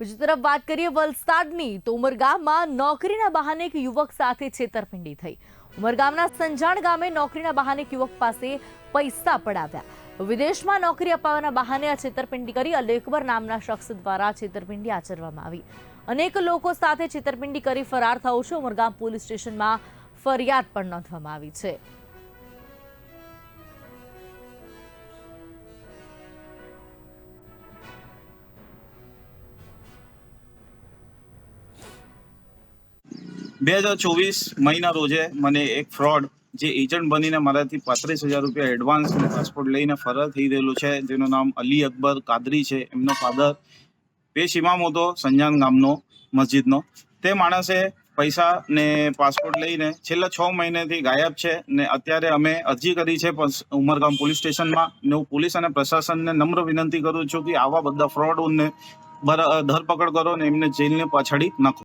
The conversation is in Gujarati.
બીજી તરફ વાત કરીએ વલસાડની, તો ઉમરગામમાં નોકરીના બહાને એક યુવક સાથે છેતરપિંડી થઈ. ઉમરગામના સંજાણ ગામે નોકરીના બહાને યુવક પાસે પૈસા પડાવ્યા. વિદેશમાં નોકરી અપાવવાના બહાને આ છેતરપિંડી કરી અલેકબર નામના શખ્સ દ્વારા છેતરપિંડી આચરવામાં આવી. અનેક લોકો સાથે છેતરપિંડી કરી ફરાર થયો છે. ઉમરગામ પોલીસ સ્ટેશનમાં ફરિયાદ પણ નોંધવામાં આવી છે. બે હજાર ચોવીસ મહિના રોજે મને એક ફ્રોડ જે એજન્ટ બનીને મારાથી પાંત્રીસ હજાર રૂપિયા એડવાન્સ પાસપોર્ટ લઈને ફરાર થઈ રહેલો છે, જેનું નામ અલી અકબર કાદરી છે. એમનો ફાધર પેશ ઇમામ હતો સંજાન ગામનો, મસ્જિદનો. તે માણસે પૈસા ને પાસપોર્ટ લઈને છેલ્લા છ મહિનેથી ગાયબ છે ને અત્યારે અમે અરજી કરી છે ઉમરગામ પોલીસ સ્ટેશનમાં ને હું પોલીસ અને પ્રશાસનને નમ્ર વિનંતી કરું છું કે આવા બધા ફ્રોડોને ધરપકડ કરો ને એમને જેલને પાછાડી નાખો.